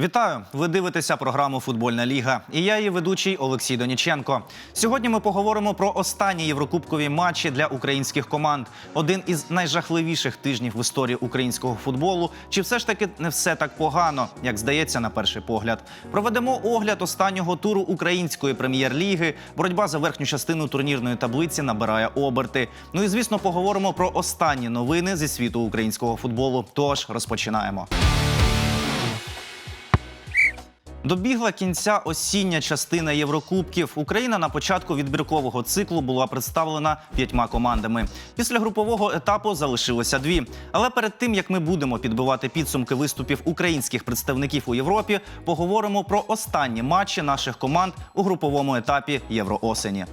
Вітаю! Ви дивитеся програму Футбольна ліга. І я її ведучий Олексій Доніченко. Сьогодні ми поговоримо про останні єврокубкові матчі для українських команд. Один із найжахливіших тижнів в історії українського футболу. Чи все ж таки не все так погано, як здається на перший погляд? Проведемо огляд останнього туру української прем'єр-ліги. Боротьба за верхню частину турнірної таблиці набирає оберти. Ну і звісно, поговоримо про останні новини зі світу українського футболу. Тож розпочинаємо. Добігла кінця осіння частина Єврокубків. Україна на початку відбіркового циклу була представлена п'ятьма командами. Після групового етапу залишилося дві. Але перед тим як ми будемо підбивати підсумки виступів українських представників у Європі, поговоримо про останні матчі наших команд у груповому етапі Євроосені.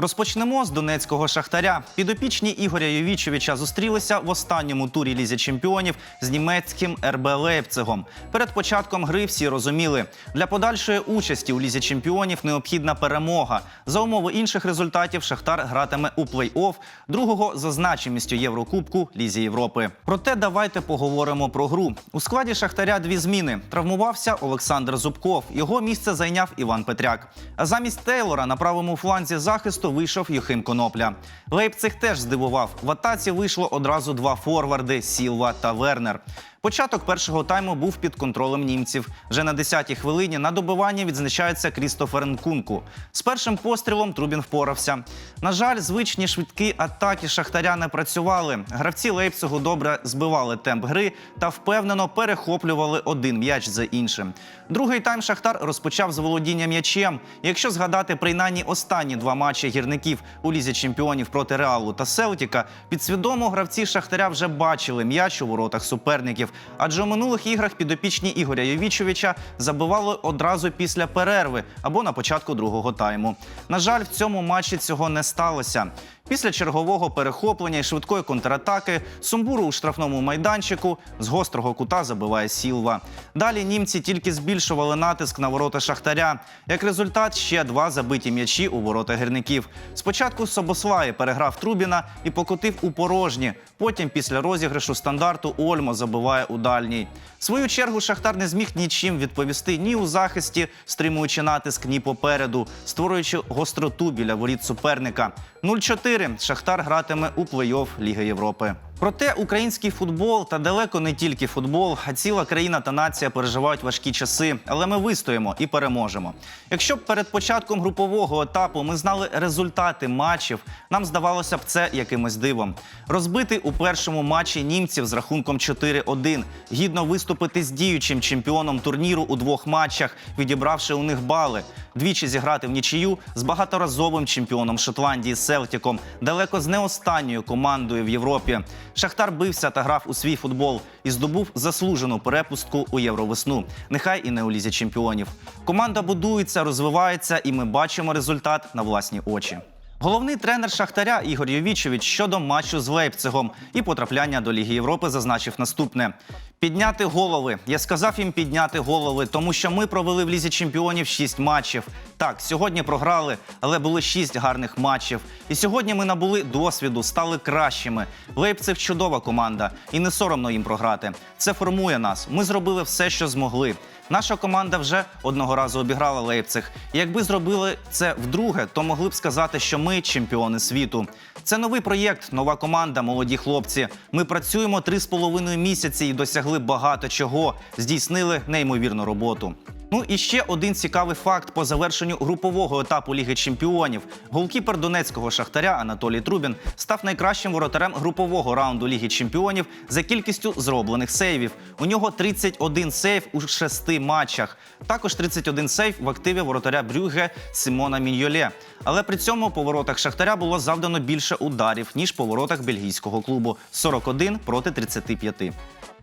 Розпочнемо з донецького шахтаря. Підопічні Ігоря Йовічевича зустрілися в останньому турі Лізі чемпіонів з німецьким РБ Лейпцигом. Перед початком гри всі розуміли, для подальшої участі у Лізі чемпіонів необхідна перемога. За умови інших результатів Шахтар гратиме у плей-офф другого за значимістю Єврокубку Лізі Європи. Проте давайте поговоримо про гру. У складі Шахтаря дві зміни. Травмувався Олександр Зубков. Його місце зайняв Іван Петряк. А замість Тейлора на правому фланзі захисту вийшов Юхим Конопля. Лейпциг теж здивував. В атаці вийшло одразу два форварди Сілва та Вернер. Початок першого тайму був під контролем німців. Вже на 10-й хвилині на добиванні відзначається Крістофер Нкунку. З першим пострілом Трубін впорався. На жаль, звичні швидкі атаки Шахтаря не працювали. Гравці Лейпцигу добре збивали темп гри та впевнено перехоплювали один м'яч за іншим. Другий тайм Шахтар розпочав з володіння м'ячем. Якщо згадати принаймні останні два матчі гірників у лізі чемпіонів проти Реалу та Селтіка, підсвідомо гравці Шахтаря вже бачили м'яч у воротах суперників. Адже у минулих іграх підопічні Ігоря Йовічовича забивали одразу після перерви або на початку другого тайму. На жаль, в цьому матчі цього не сталося. Після чергового перехоплення і швидкої контратаки сумбуру у штрафному майданчику з гострого кута забиває Сілва. Далі німці тільки збільшували натиск на ворота Шахтаря. Як результат, ще два забиті м'ячі у ворота гірників. Спочатку Собослає переграв Трубіна і покотив у порожні. Потім, після розіграшу стандарту, Ольмо забиває у дальній. Свою чергу Шахтар не зміг нічим відповісти ні у захисті, стримуючи натиск, ні попереду, створюючи гостроту біля воріт суперника. 0-4 Шахтар гратиме у плей-офф Ліги Європи. Проте український футбол та далеко не тільки футбол, а ціла країна та нація переживають важкі часи, але ми вистоїмо і переможемо. Якщо б перед початком групового етапу ми знали результати матчів, нам здавалося б це якимось дивом. Розбити у першому матчі німців з рахунком 4-1, гідно виступити з діючим чемпіоном турніру у двох матчах, відібравши у них бали. Двічі зіграти в нічию з багаторазовим чемпіоном Шотландії Селтіком, далеко з не останньою командою в Європі. Шахтар бився та грав у свій футбол і здобув заслужену перепустку у Євровесну. Нехай і не у лізі чемпіонів. Команда будується, розвивається, і ми бачимо результат на власні очі. Головний тренер Шахтаря Ігор Йовічевич щодо матчу з Лейпцигом і потрапляння до Ліги Європи зазначив наступне: підняти голови. Я сказав їм підняти голови, тому що ми провели в лізі чемпіонів 6 матчів. Так, сьогодні програли, але були 6 гарних матчів. І сьогодні ми набули досвіду, стали кращими. Лейпциг чудова команда, і не соромно їм програти. Це формує нас. Ми зробили все, що змогли. Наша команда вже одного разу обіграла Лейпциг. Якби зробили це вдруге, то могли б сказати, що ми чемпіони світу. Це новий проєкт, нова команда, молоді хлопці. Ми працюємо три з половиною місяці і досягли багато чого. Здійснили неймовірну роботу. Ну і ще один цікавий факт по завершенню групового етапу Ліги Чемпіонів. Голкіпер донецького шахтаря Анатолій Трубін став найкращим воротарем групового раунду Ліги Чемпіонів за кількістю зроблених сейвів. У нього 31 сейв у шести матчах. Також 31 сейв в активі воротаря Брюге Симона Міньолє. Але при цьому по воротах Шахтаря було завдано більше ударів ніж по воротах бельгійського клубу 41 проти 35.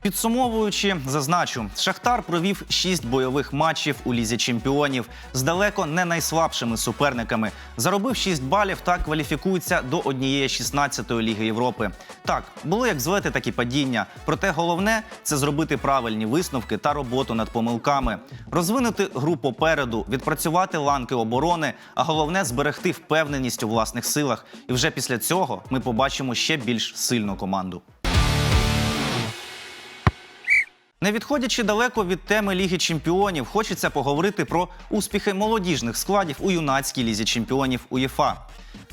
Підсумовуючи, зазначу, Шахтар провів шість бойових матчів у лізі чемпіонів з далеко не найслабшими суперниками. Заробив 6 балів та кваліфікується до однієї 16-ї ліги Європи. Так, були як злети, так і падіння. Проте головне це зробити правильні висновки та роботу над помилками, розвинути гру попереду, відпрацювати ланки оборони, а головне зберегти впевненість у власних силах. І вже після цього ми побачимо ще більш сильну команду. Не відходячи далеко від теми Ліги Чемпіонів, хочеться поговорити про успіхи молодіжних складів у юнацькій лізі чемпіонів УЄФА.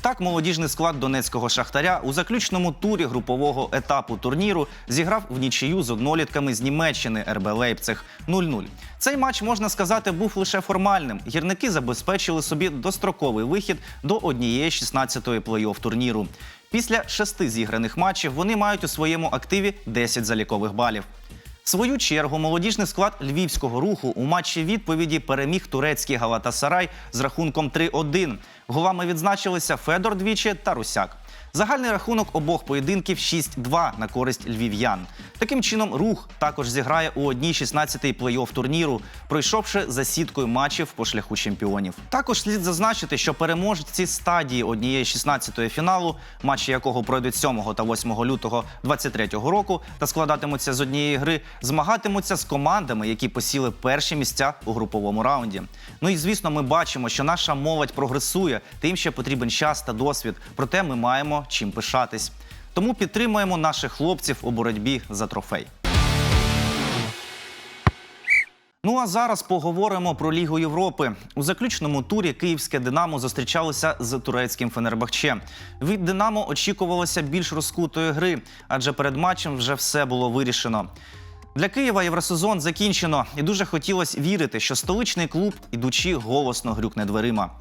Так, молодіжний склад донецького шахтаря у заключному турі групового етапу турніру зіграв в нічию з однолітками з Німеччини РБ Лейпциг 0-0. Цей матч можна сказати був лише формальним. Гірники забезпечили собі достроковий вихід до однієї 16-ї плей-офф турніру. Після шести зіграних матчів вони мають у своєму активі 10 залікових балів. В свою чергу молодіжний склад львівського руху у матчі відповіді переміг турецький Галатасарай з рахунком 3-1. Голами відзначилися Федор двічі та Русяк. Загальний рахунок обох поєдинків 6-2 на користь львів'ян. Таким чином, рух також зіграє у одній 16-й плей-офф турніру, пройшовши за сіткою матчів по шляху чемпіонів. Також слід зазначити, що переможці стадії однієї 16-ї фіналу, матчі якого пройдуть 7 та 8 лютого 2023 року, та складатимуться з однієї гри, змагатимуться з командами, які посіли перші місця у груповому раунді. Ну і звісно, ми бачимо, що наша молодь прогресує, та їм ще потрібен час та досвід. Проте ми маємо чим пишатись. Тому підтримуємо наших хлопців у боротьбі за трофей. Ну а зараз поговоримо про Лігу Європи. У заключному турі київське Динамо зустрічалося з турецьким Фенербахче. Від Динамо очікувалося більш розкутої гри, адже перед матчем вже все було вирішено. Для Києва євросезон закінчено, і дуже хотілося вірити, що столичний клуб, ідучи, голосно грюкне дверима.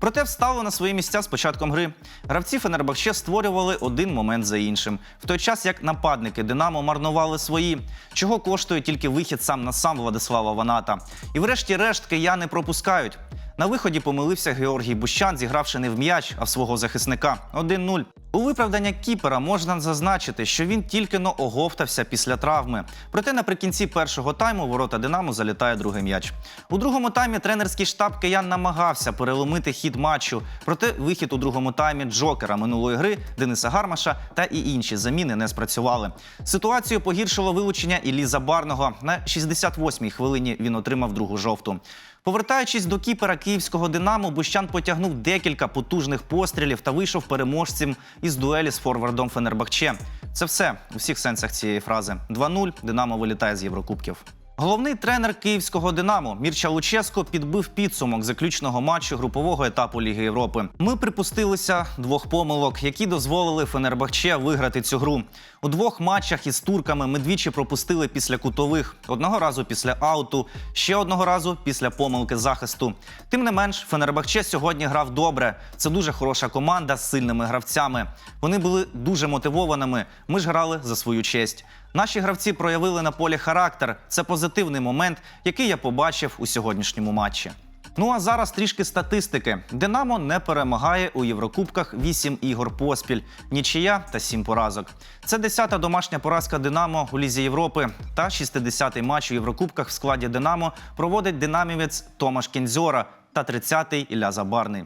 Проте встали на свої місця з початком гри. Гравці Фенербахче створювали один момент за іншим, в той час як нападники Динамо марнували свої, чого коштує тільки вихід сам на сам Владислава Ваната. І врешті-решт кияни пропускають. На виході помилився Георгій Бущан, зігравши не в м'яч, а в свого захисника 1-0. У виправдання кіпера можна зазначити, що він тільки но оговтався після травми. Проте наприкінці першого тайму ворота Динамо залітає другий м'яч. У другому таймі тренерський штаб киян намагався переломити хід матчу. Проте вихід у другому таймі Джокера минулої гри Дениса Гармаша та і інші заміни не спрацювали. Ситуацію погіршило вилучення Іллі Забарного. На 68-й хвилині він отримав другу жовту. Повертаючись до кіпера київського Динамо, Бущан потягнув декілька потужних пострілів та вийшов переможцем із дуелі з форвардом Фенербахче. Це все у всіх сенсах цієї фрази. 2-0 Динамо вилітає з Єврокубків. Головний тренер київського Динамо Мірча Луческо підбив підсумок заключного матчу групового етапу Ліги Європи. Ми припустилися двох помилок, які дозволили Фенербахче виграти цю гру. У двох матчах із турками ми двічі пропустили після кутових, одного разу після ауту, ще одного разу після помилки захисту. Тим не менш, Фенербахче сьогодні грав добре. Це дуже хороша команда з сильними гравцями. Вони були дуже мотивованими. Ми ж грали за свою честь. Наші гравці проявили на полі характер. Це позитивний момент, який я побачив у сьогоднішньому матчі. Ну а зараз трішки статистики. Динамо не перемагає у Єврокубках 8 ігор поспіль, нічия та 7 поразок. Це 10-та домашня поразка Динамо у Лізі Європи та 60-й матч у Єврокубках в складі Динамо проводить динамівець Томаш Кінзьора та 30-й Ілля Забарний.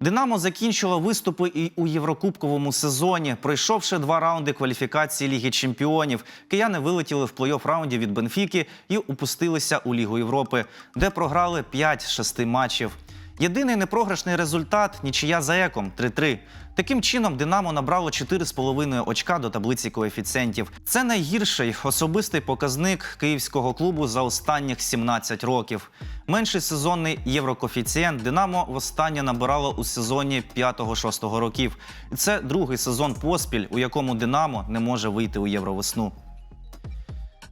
Динамо закінчило виступи і у Єврокубковому сезоні. Пройшовши два раунди кваліфікації Ліги Чемпіонів, кияни вилетіли в плей-офф раунді від Бенфіки і упустилися у Лігу Європи, де програли 5 з 6 матчів. Єдиний непрограшний результат нічия за еком 3-3. Таким чином, Динамо набрало 4,5 очка до таблиці коефіцієнтів. Це найгірший особистий показник київського клубу за останніх 17 років. Менший сезонний єврокоефіцієнт Динамо востаннє набирало у сезоні 5-6 років. Це другий сезон поспіль, у якому Динамо не може вийти у євровесну.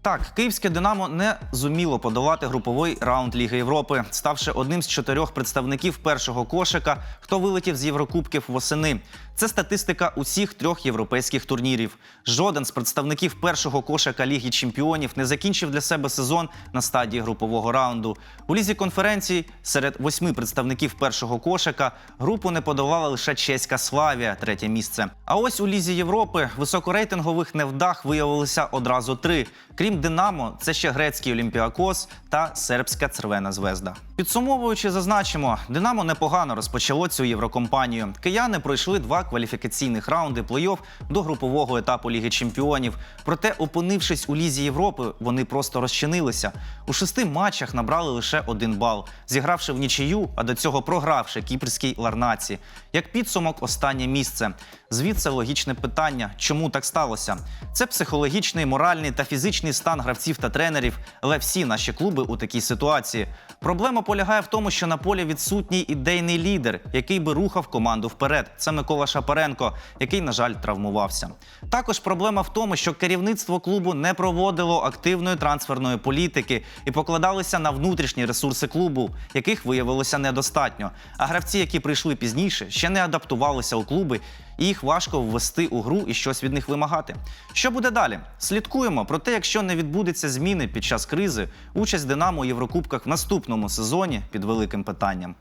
Так, київське Динамо не зуміло подолати груповий раунд Ліги Європи, ставши одним з чотирьох представників першого кошика, хто вилетів з Єврокубків восени. Це статистика усіх трьох європейських турнірів. Жоден з представників першого кошика Ліги Чемпіонів не закінчив для себе сезон на стадії групового раунду. У лізі конференції серед восьми представників першого кошика групу не подолала лише чеська Славія, третє місце. А ось у лізі Європи високорейтингових невдах виявилося одразу три. Крім Динамо, це ще грецький Олімпіакос та сербська Цервена Звезда. Підсумовуючи, зазначимо, Динамо непогано розпочало цю єврокомпанію. Кияни пройшли два кваліфікаційних раунди плей-офф до групового етапу Ліги Чемпіонів. Проте, опинившись у лізі Європи, вони просто розчинилися. У шести матчах набрали лише один бал, зігравши в нічию, а до цього програвши кіпрській Ларнаці. Як підсумок, останнє місце. Звідси логічне питання, чому так сталося? Це психологічний, моральний та фізичний стан гравців та тренерів, але всі наші клуби у такій ситуації. Проблема полягає в тому, що на полі відсутній ідейний лідер, який би рухав команду вперед. Це Микола Шапаренко, який, на жаль, травмувався. Також проблема в тому, що керівництво клубу не проводило активної трансферної політики і покладалися на внутрішні ресурси клубу, яких виявилося недостатньо. А гравці, які прийшли пізніше, ще не адаптувалися у клуби, і їх важко ввести у гру і щось від них вимагати. Що буде далі? Слідкуємо. Проте, якщо не відбудеться зміни під час кризи, участь Динамо у Єврокубках в наступному сезоні під великим питанням.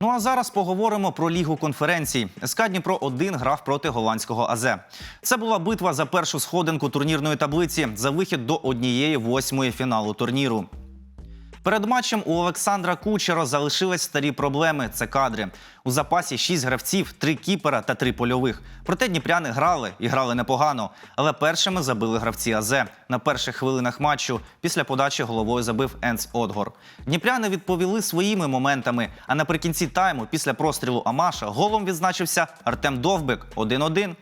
Ну а зараз поговоримо про лігу конференцій. СК Дніпро 1 грав проти голландського АЗ. Це була битва за першу сходинку турнірної таблиці за вихід до однієї восьмої фіналу турніру. Перед матчем у Олександра Кучеро залишились старі проблеми. Це кадри. У запасі шість гравців, три кіпера та три польових. Проте дніпряни грали і грали непогано. Але першими забили гравці АЗ. На перших хвилинах матчу після подачі головою забив Енс Одгор. Дніпряни відповіли своїми моментами. А наприкінці тайму, після прострілу Амаша, голом відзначився Артем Довбик 1-1.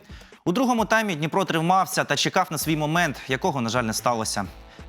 У другому таймі Дніпро тримався та чекав на свій момент, якого, на жаль, не сталося.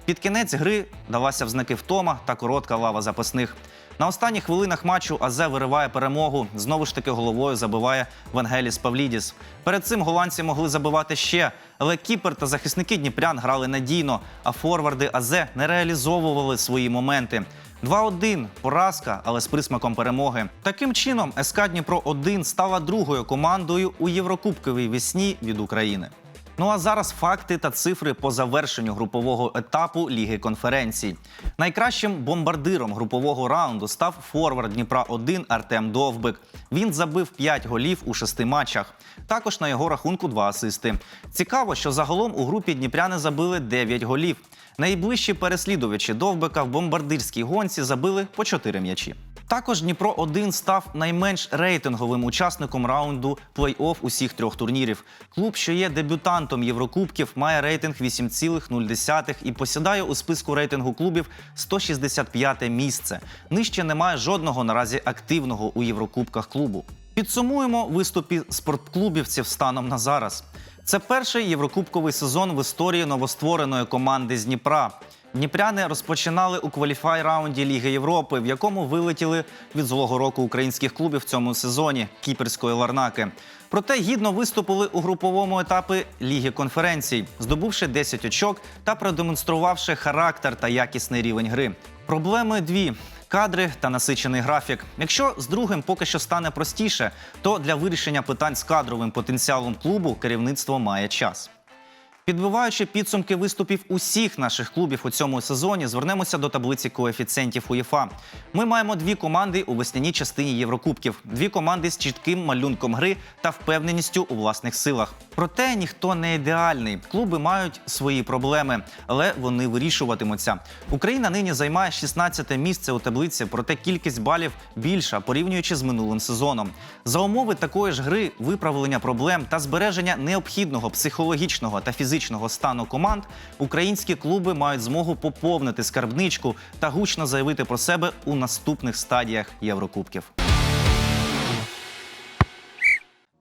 Під кінець гри далася в знаки втома та коротка лава запасних. На останніх хвилинах матчу АЗ вириває перемогу. Знову ж таки головою забиває Вангеліс Павлідіс. Перед цим голландці могли забивати ще, але кіпер та захисники Дніпрян грали надійно, а форварди АЗ не реалізовували свої моменти. 2-1 – поразка, але з присмаком перемоги. Таким чином, СК Дніпро 1 стала другою командою у Єврокубковій весні від України. Ну а зараз факти та цифри по завершенню групового етапу Ліги конференцій. Найкращим бомбардиром групового раунду став форвард Дніпра 1 Артем Довбик. Він забив 5 голів у шести матчах. Також на його рахунку два асисти. Цікаво, що загалом у групі дніпряни забили 9 голів. Найближчі переслідувачі Довбика в бомбардирській гонці забили по 4 м'ячі. Також Дніпро 1 став найменш рейтинговим учасником раунду плей-офф усіх трьох турнірів. Клуб, що є дебютантом Єврокубків, має рейтинг 8,0 і посідає у списку рейтингу клубів 165 місце. Нижче немає жодного наразі активного у Єврокубках клубу. Підсумуємо виступи спортклубівців станом на зараз. Це перший єврокубковий сезон в історії новоствореної команди з Дніпра. Дніпряни розпочинали у кваліфай раунді Ліги Європи, в якому вилетіли від злого року українських клубів в цьому сезоні кіперської ларнаки. Проте гідно виступили у груповому етапі Ліги конференцій, здобувши 10 очок та продемонструвавши характер та якісний рівень гри. Проблеми дві. Кадри та насичений графік. Якщо з другим поки що стане простіше, то для вирішення питань з кадровим потенціалом клубу керівництво має час. Підбиваючи підсумки виступів усіх наших клубів у цьому сезоні, звернемося до таблиці коефіцієнтів УЄФА. Ми маємо дві команди у весняній частині Єврокубків, дві команди з чітким малюнком гри та впевненістю у власних силах. Проте ніхто не ідеальний. Клуби мають свої проблеми, але вони вирішуватимуться. Україна нині займає 16 місце у таблиці, проте кількість балів більша, порівнюючи з минулим сезоном. За умови такої ж гри, виправлення проблем та збереження необхідного психологічного та фізичного стану команд, українські клуби мають змогу поповнити скарбничку та гучно заявити про себе у наступних стадіях Єврокубків.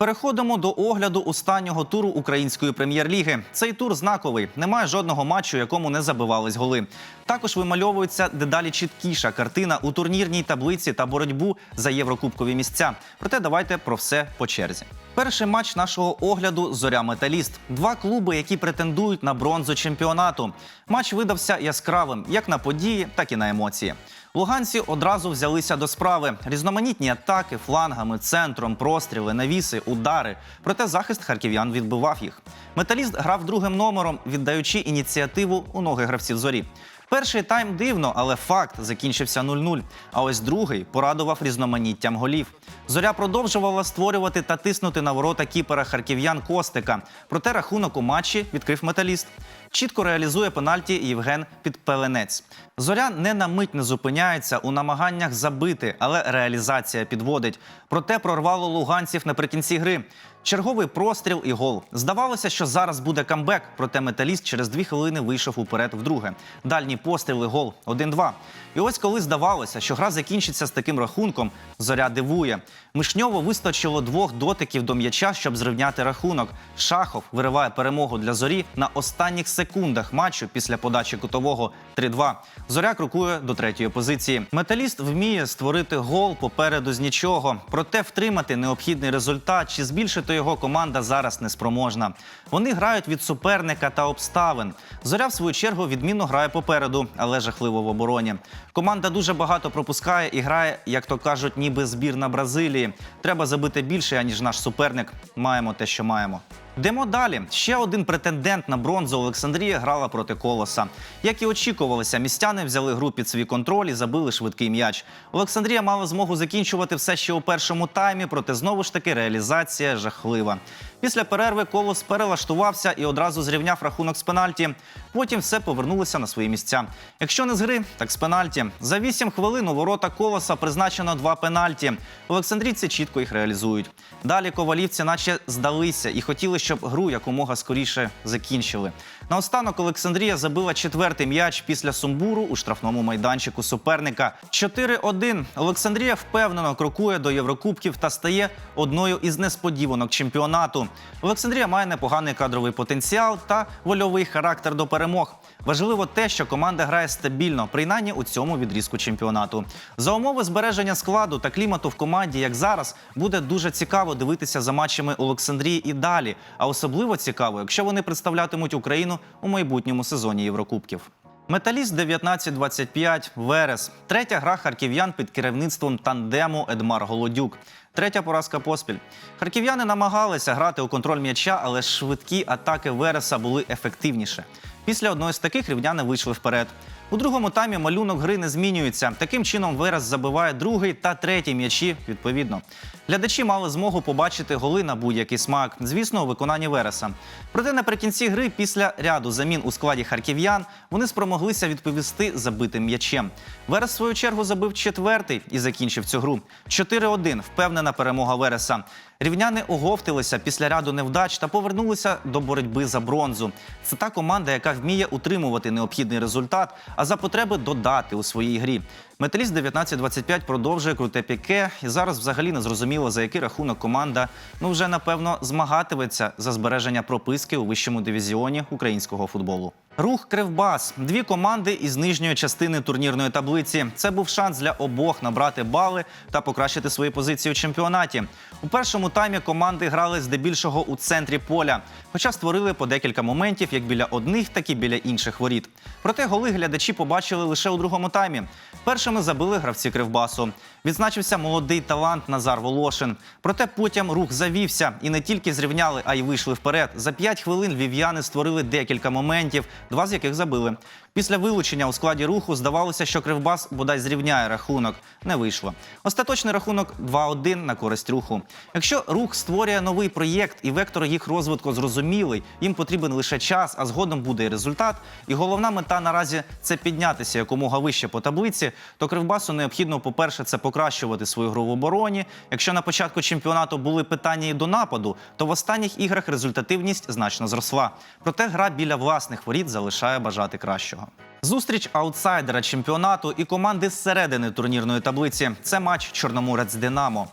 Переходимо до огляду останнього туру української прем'єр-ліги. Цей тур знаковий. Немає жодного матчу, якому не забивались голи. Також вимальовується дедалі чіткіша картина у турнірній таблиці та боротьбу за єврокубкові місця. Проте давайте про все по черзі. Перший матч нашого огляду зоря Металіст. Два клуби, які претендують на бронзу чемпіонату. Матч видався яскравим як на події, так і на емоції. Луганці одразу взялися до справи. Різноманітні атаки флангами, центром, простріли, навіси, удари. Проте захист харків'ян відбивав їх. Металіст грав другим номером, віддаючи ініціативу у ноги гравців зорі. Перший тайм дивно, але факт закінчився 0-0. А ось другий порадував різноманіттям голів. Зоря продовжувала створювати та тиснути на ворота кіпера харків'ян Костика. Проте рахунок у матчі відкрив металіст. Чітко реалізує пенальті Євген Підпеленець. Зоря не на мить не зупиняється у намаганнях забити, але реалізація підводить. Проте прорвало луганців наприкінці гри. Черговий простріл і гол. Здавалося, що зараз буде камбек, проте металіст через дві хвилини вийшов уперед вдруге. Дальній постріл і гол 1-2. І ось коли здавалося, що гра закінчиться з таким рахунком, зоря дивує. Мишньово вистачило двох дотиків до м'яча, щоб зрівняти рахунок. Шахов вириває перемогу для зорі на останніх секундах матчу після подачі кутового 3-2. Зоря крокує до третьої позиції. Металіст вміє створити гол попереду з нічого, проте втримати необхідний результат чи збільшити його команда зараз не спроможна. Вони грають від суперника та обставин. Зоря, в свою чергу, відмінно грає попереду, але жахливо в обороні. Команда дуже багато пропускає і грає, як то кажуть, ніби збірна Бразилії. Треба забити більше, аніж наш суперник. Маємо те, що маємо. Йдемо далі. Ще один претендент на бронзу Олександрія грала проти колоса. Як і очікувалося, містяни взяли гру під свій контроль і забили швидкий м'яч. Олександрія мала змогу закінчувати все ще у першому таймі, проте знову ж таки реалізація жахлива. Після перерви колос перелаштувався і одразу зрівняв рахунок з пенальті. Потім все повернулося на свої місця. Якщо не з гри, так з пенальті. За 8 хвилин у ворота колоса призначено два пенальті. Олександрійці чітко їх реалізують. Далі ковалівці, наче здалися і хотіли, щоб гру якомога скоріше закінчили. Наостанок Олександрія забила четвертий м'яч після сумбуру у штрафному майданчику суперника. 4-1. Олександрія впевнено крокує до Єврокубків та стає одною із несподіванок чемпіонату. Олександрія має непоганий кадровий потенціал та вольовий характер до перемог. Важливо те, що команда грає стабільно, принаймні у цьому відрізку чемпіонату. За умови збереження складу та клімату в команді, як зараз, буде дуже цікаво дивитися за матчами Олександрії і далі. А особливо цікаво, якщо вони представлятимуть Україну у майбутньому сезоні Єврокубків. Металіст 19-25, Верес. Третя гра харків'ян під керівництвом тандему Едмар Голодюк. Третя поразка поспіль. Харків'яни намагалися грати у контроль м'яча, але швидкі атаки Вереса були ефективніше. Після одної з таких рівняни вийшли вперед. У другому таймі малюнок гри не змінюється. Таким чином Верес забиває другий та третій м'ячі відповідно. Глядачі мали змогу побачити голи на будь-який смак, звісно, у виконанні Вереса. Проте наприкінці гри, після ряду замін у складі харків'ян, вони спромоглися відповісти забитим м'ячем. Верес, в свою чергу, забив четвертий і закінчив цю гру. 4-1 – впевнена перемога Вереса. Рівняни оговтилися після ряду невдач та повернулися до боротьби за бронзу. Це та команда, яка вміє утримувати необхідний результат, а за потреби додати у своїй грі. Металіст 19-25 продовжує круте піке, і зараз взагалі не зрозуміло, за який рахунок команда ну вже напевно змагатиметься за збереження прописки у вищому дивізіоні українського футболу. Рух Кривбас дві команди із нижньої частини турнірної таблиці. Це був шанс для обох набрати бали та покращити свої позиції у чемпіонаті. У першому таймі команди грали здебільшого у центрі поля, хоча створили по декілька моментів як біля одних, так і біля інших воріт. Проте голи глядачі побачили лише у другому таймі. Першими забили гравці Кривбасу. Відзначився молодий талант Назар Волошин. Проте потім рух завівся і не тільки зрівняли, а й вийшли вперед. За п'ять хвилин львів'яни створили декілька моментів, два з яких забили. Після вилучення у складі руху здавалося, що Кривбас бодай зрівняє рахунок. Не вийшло. Остаточний рахунок 2-1 на користь руху. Якщо рух створює новий проєкт і вектор їх розвитку зрозумілий, їм потрібен лише час, а згодом буде і результат. І головна мета наразі це піднятися якомога вище по таблиці. То Кривбасу необхідно, по-перше, це покращувати свою гру в обороні. Якщо на початку чемпіонату були питання і до нападу, то в останніх іграх результативність значно зросла. Проте гра біля власних воріт залишає бажати кращого. Зустріч аутсайдера чемпіонату і команди зсередини турнірної таблиці. Це матч Чорноморець Динамо.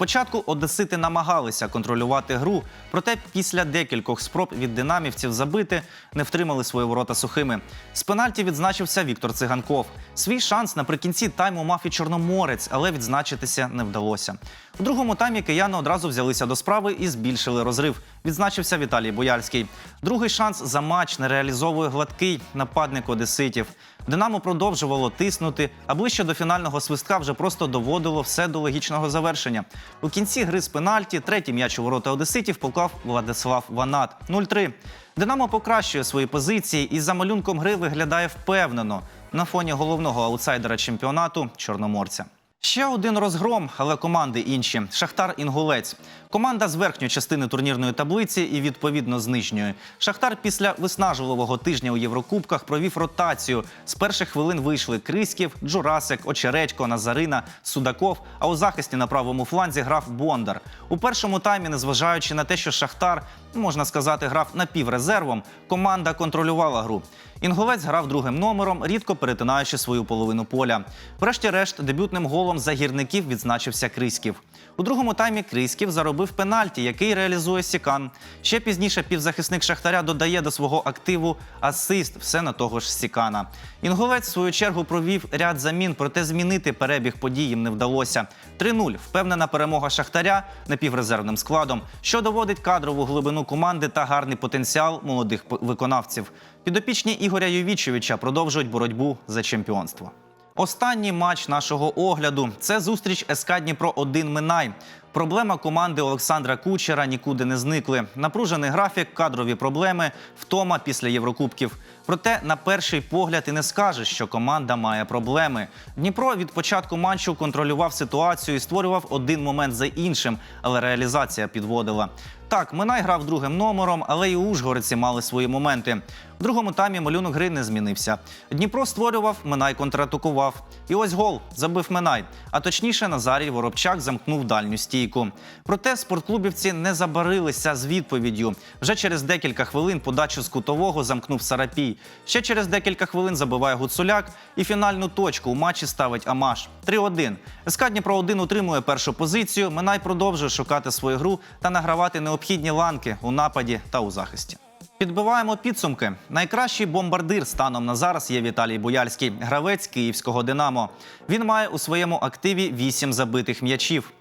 Спочатку одесити намагалися контролювати гру, проте після декількох спроб від динамівців забити не втримали свої ворота сухими. З пенальті відзначився Віктор Циганков. Свій шанс наприкінці тайму мав і Чорноморець, але відзначитися не вдалося. У другому таймі кияни одразу взялися до справи і збільшили розрив. Відзначився Віталій Бояльський. Другий шанс за матч не реалізовує гладкий нападник одеситів. Динамо продовжувало тиснути, а ближче до фінального свистка вже просто доводило все до логічного завершення. У кінці гри з пенальті третій м'яч у ворота одеситів поклав Владислав Ванат 0-3. Динамо покращує свої позиції і за малюнком гри виглядає впевнено на фоні головного аутсайдера чемпіонату Чорноморця. Ще один розгром, але команди інші. Шахтар Інгулець. Команда з верхньої частини турнірної таблиці і відповідно з нижньої. Шахтар після виснажливого тижня у Єврокубках провів ротацію. З перших хвилин вийшли Криськів, Джурасик, Очередько, Назарина, Судаков. А у захисті на правому фланзі грав Бондар. У першому таймі, незважаючи на те, що Шахтар, можна сказати, грав напіврезервом, команда контролювала гру. Інгулець грав другим номером, рідко перетинаючи свою половину поля. Врешті-решт, дебютним голом за гірників відзначився Криськів. У другому таймі Криськів заробив пенальті, який реалізує Сікан. Ще пізніше півзахисник Шахтаря додає до свого активу асист, все на того ж Сікана. Інгулець, в свою чергу, провів ряд замін, проте змінити перебіг подій їм не вдалося. 3-0 – впевнена перемога Шахтаря напіврезервним складом, що доводить кадрову глибину команди та гарний потенціал молодих виконавців. Підопічні Ігоря Йовічевича продовжують боротьбу за чемпіонство. Останній матч нашого огляду це зустріч СК Дніпро 1 Минай. Проблема команди Олександра Кучера нікуди не зникли. Напружений графік, кадрові проблеми, втома після Єврокубків. Проте, на перший погляд, і не скажеш, що команда має проблеми. Дніпро від початку матчу контролював ситуацію і створював один момент за іншим, але реалізація підводила. Так, Минай грав другим номером, але і ужгородці мали свої моменти. В другому таймі малюнок гри не змінився. Дніпро створював, Минай контратакував. І ось гол забив Минай. А точніше, Назарій Воробчак замкнув дальню стійку. Проте спортклубівці не забарилися з відповіддю. Вже через декілька хвилин подачу з кутового замкнув Сарапій. Ще через декілька хвилин забиває Гуцуляк і фінальну точку у матчі ставить Амаш. 3-1. СК Дніпро 1 утримує першу позицію. Минай продовжує шукати свою гру та награвати необхідні ланки у нападі та у захисті. Підбиваємо підсумки. Найкращий бомбардир станом на зараз є Віталій Бояльський, гравець київського Динамо. Він має у своєму активі 8 забитих м'ячів.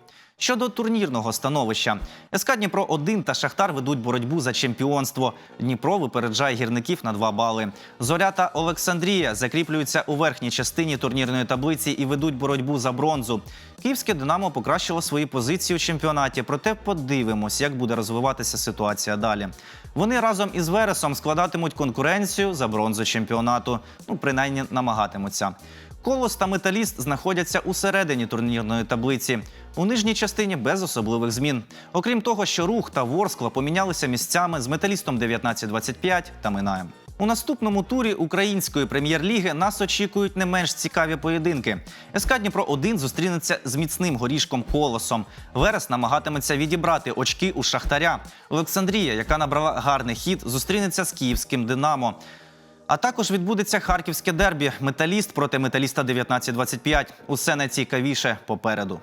Щодо турнірного становища, СК Дніпро 1 та Шахтар ведуть боротьбу за чемпіонство. Дніпро випереджає гірників на 2 бали. Зоря та Олександрія закріплюються у верхній частині турнірної таблиці і ведуть боротьбу за бронзу. Київське Динамо покращило свої позиції у чемпіонаті, проте подивимось, як буде розвиватися ситуація далі. Вони разом із Вересом складатимуть конкуренцію за бронзу чемпіонату. Ну, принаймні намагатимуться. Колос та металіст знаходяться у середині турнірної таблиці. У нижній частині без особливих змін. Окрім того, що рух та Ворскла помінялися місцями з металістом 19-25 та Минаєм. У наступному турі української прем'єр-ліги нас очікують не менш цікаві поєдинки. СК Дніпро 1 зустрінеться з міцним горішком колосом. Верес намагатиметься відібрати очки у Шахтаря. Олександрія, яка набрала гарний хід, зустрінеться з київським Динамо. А також відбудеться харківське дербі металіст проти металіста 19-25. Усе найцікавіше попереду.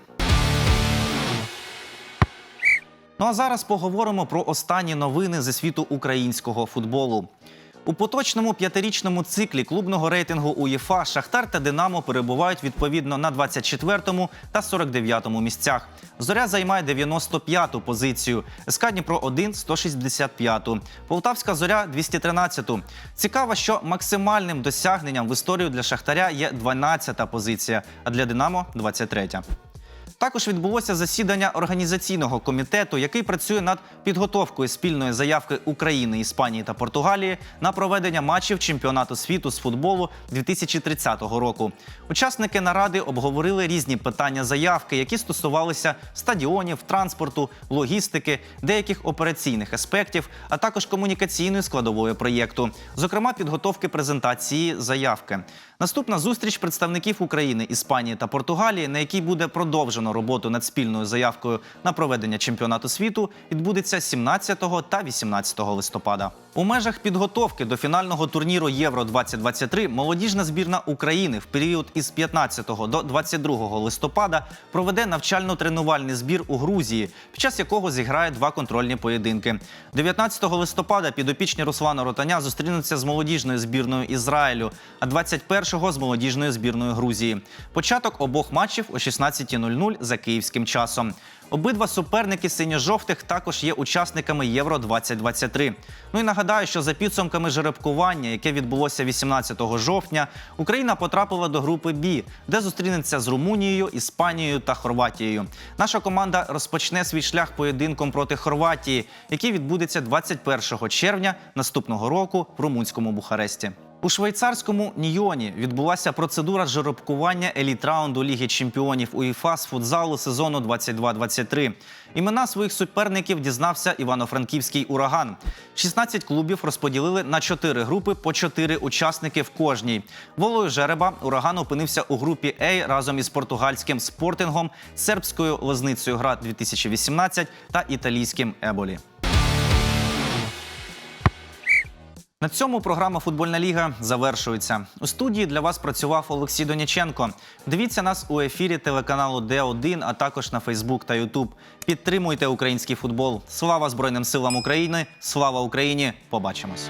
Ну а зараз поговоримо про останні новини зі світу українського футболу. У поточному п'ятирічному циклі клубного рейтингу УЄФА Шахтар та Динамо перебувають відповідно на 24-му та 49-му місцях. Зоря займає 95-ту позицію. СК Дніпро 1 – 165-ту. Полтавська зоря 213-ту. Цікаво, що максимальним досягненням в історію для Шахтаря є 12-та позиція, а для Динамо 23-я. Також відбулося засідання організаційного комітету, який працює над підготовкою спільної заявки України, Іспанії та Португалії на проведення матчів чемпіонату світу з футболу 2030 року. Учасники наради обговорили різні питання заявки, які стосувалися стадіонів, транспорту, логістики, деяких операційних аспектів, а також комунікаційної складової проєкту, зокрема підготовки презентації заявки. Наступна зустріч представників України, Іспанії та Португалії, на якій буде продовжено роботу над спільною заявкою на проведення чемпіонату світу, відбудеться 17 та 18 листопада. У межах підготовки до фінального турніру Євро 2023 молодіжна збірна України в період із 15 до 22 листопада проведе навчально-тренувальний збір у Грузії, під час якого зіграє два контрольні поєдинки. 19 листопада підопічні Руслана Ротаня зустрінуться з молодіжною збірною Ізраїлю, а 21-го з молодіжною збірною Грузії. Початок обох матчів о 16.00 за київським часом. Обидва суперники синьо-жовтих також є учасниками Євро 2023 Ну і нагадаю, що за підсумками жеребкування, яке відбулося 18 жовтня, Україна потрапила до групи Бі, де зустрінеться з Румунією, Іспанією та Хорватією. Наша команда розпочне свій шлях поєдинком проти Хорватії, який відбудеться 21 червня наступного року в румунському Бухаресті. У швейцарському Ньйоні відбулася процедура жеребкування еліт-раунду Ліги чемпіонів УЄФА з футзалу сезону 22-23. Імена своїх суперників дізнався івано-франківський ураган. 16 клубів розподілили на 4 групи по 4 учасники в кожній. Волою жереба ураган опинився у групі А разом із португальським спортингом, сербською лозницею гра 2018 та італійським Еболі. На цьому програма Футбольна ліга завершується. У студії для вас працював Олексій Доняченко. Дивіться нас у ефірі телеканалу Д1, а також на Фейсбук та Ютуб. Підтримуйте український футбол. Слава Збройним силам України! Слава Україні! Побачимось!